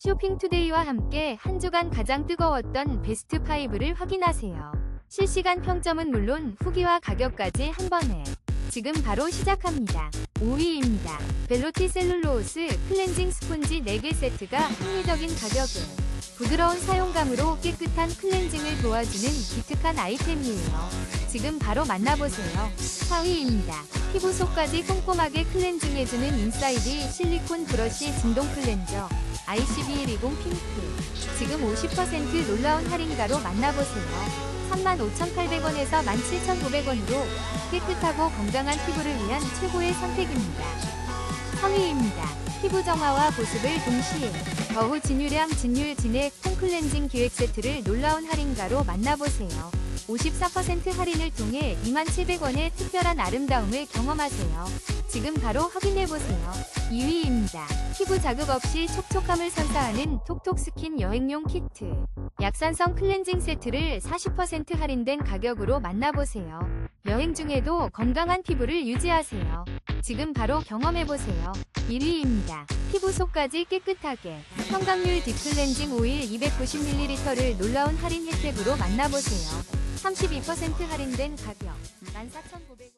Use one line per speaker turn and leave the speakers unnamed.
쇼핑투데이와 함께 한 주간 가장 뜨거웠던 베스트 5를 확인하세요. 실시간 평점은 물론 후기와 가격까지 한 번에 지금 바로 시작합니다. 5위입니다. 벨로티 셀룰로스 클렌징 스폰지 4개 세트가 합리적인 가격에 부드러운 사용감으로 깨끗한 클렌징을 도와주는 기특한 아이템이에요. 지금 바로 만나보세요. 4위입니다. 피부 속까지 꼼꼼하게 클렌징해주는 인사이드 실리콘 브러쉬 진동 클렌저 ICB10 핑크 지금 50% 놀라운 할인가로 만나보세요. 35,800원에서 17,900원으로 깨끗하고 건강한 피부를 위한 최고의 선택입니다. 3위입니다. 피부 정화와 보습을 동시에 더후 진유량 진율 진액 폼클렌징 기획 세트를 놀라운 할인가로 만나보세요. 54% 할인을 통해 27,000원의 특별한 아름다움을 경험하세요. 지금 바로 확인해보세요. 2위입니다. 피부 자극 없이 촉촉함을 선사하는 톡톡 스킨 여행용 키트. 약산성 클렌징 세트를 40% 할인된 가격으로 만나보세요. 여행 중에도 건강한 피부를 유지하세요. 지금 바로 경험해보세요. 1위입니다. 피부 속까지 깨끗하게 형광률 딥클렌징 오일 290ml를 놀라운 할인 혜택으로 만나보세요. 32% 할인된 가격. 14,900원